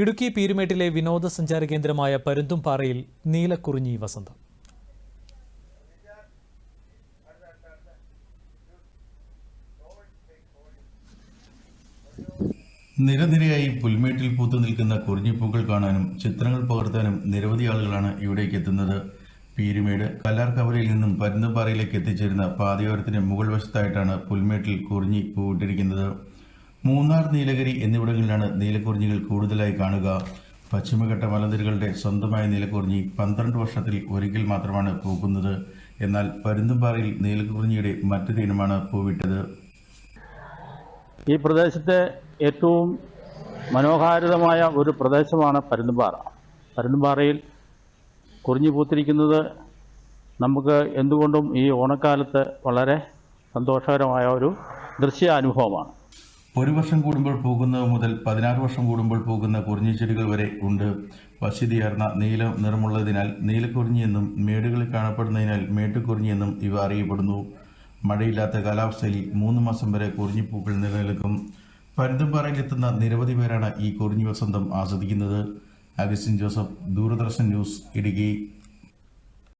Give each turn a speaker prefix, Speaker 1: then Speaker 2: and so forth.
Speaker 1: ഇടുക്കി പീരുമേട്ടിലെ വിനോദസഞ്ചാര കേന്ദ്രമായ പരുന്തുംപാറയിൽ നീലക്കുറിഞ്ഞി വസന്തം.
Speaker 2: നിരനിരയായി പുൽമേട്ടിൽ പൂത്തു നിൽക്കുന്ന കുറിഞ്ഞിപ്പൂക്കൾ കാണാനും ചിത്രങ്ങൾ പകർത്താനും നിരവധി ആളുകളാണ് ഇവിടേക്ക് എത്തുന്നത്. പീരുമേട് കല്ലാർക്കവലയിൽ നിന്നും പരുന്തുംപാറയിലേക്ക് എത്തിച്ചേരുന്ന പാതയോരത്തിന് മുകൾ വശത്തായിട്ടാണ് പുൽമേട്ടിൽ കുറിഞ്ഞി പൂവിട്ടിരിക്കുന്നത്. മൂന്നാർ നീലഗിരി എന്നിവിടങ്ങളിലാണ് നീലക്കുറിഞ്ഞികൾ കൂടുതലായി കാണുക. പശ്ചിമഘട്ട മലനിരകളുടെ സ്വന്തമായ നീലക്കുറിഞ്ഞി പന്ത്രണ്ട് വർഷത്തിൽ ഒരിക്കൽ മാത്രമാണ് പൂക്കുന്നത്. എന്നാൽ പരുന്തുംപാറയിൽ നീലക്കുറിഞ്ഞിയുടെ മറ്റൊരു ദിനമാണ് പൂവിട്ടത്.
Speaker 3: ഈ പ്രദേശത്തെ ഏറ്റവും മനോഹാരിതമായ ഒരു പ്രദേശമാണ് പരുന്തുംപാറ. പരുന്തുംപാറയിൽ കുറിഞ്ഞു പൂത്തിരിക്കുന്നത് നമുക്ക് എന്തുകൊണ്ടും ഈ ഓണക്കാലത്ത് വളരെ സന്തോഷകരമായ ഒരു ദൃശ്യാനുഭവമാണ്.
Speaker 2: ഒരു വർഷം കൂടുമ്പോൾ പോകുന്നത് മുതൽ പതിനാറ് വർഷം കൂടുമ്പോൾ പോകുന്ന കുറിഞ്ഞിച്ചെടികൾ വരെ ഉണ്ട്. വശ്യതയാർന്ന നീല നിറമുള്ളതിനാൽ നീലക്കുറിഞ്ഞി എന്നും മേടുകളിൽ കാണപ്പെടുന്നതിനാൽ മേട്ടുകുറിഞ്ഞി എന്നും ഇവ അറിയപ്പെടുന്നു. മഴയില്ലാത്ത കാലാവസ്ഥയിൽ മൂന്ന് മാസം വരെ കുറിഞ്ഞിപ്പൂക്കൾ നിലനിൽക്കും. പരുന്തുംപാറയിലെത്തുന്ന നിരവധി പേരാണ് ഈ കുറിഞ്ഞി വസന്തം ആസ്വദിക്കുന്നത്. Augustine Joseph Doordarshan news Idukki.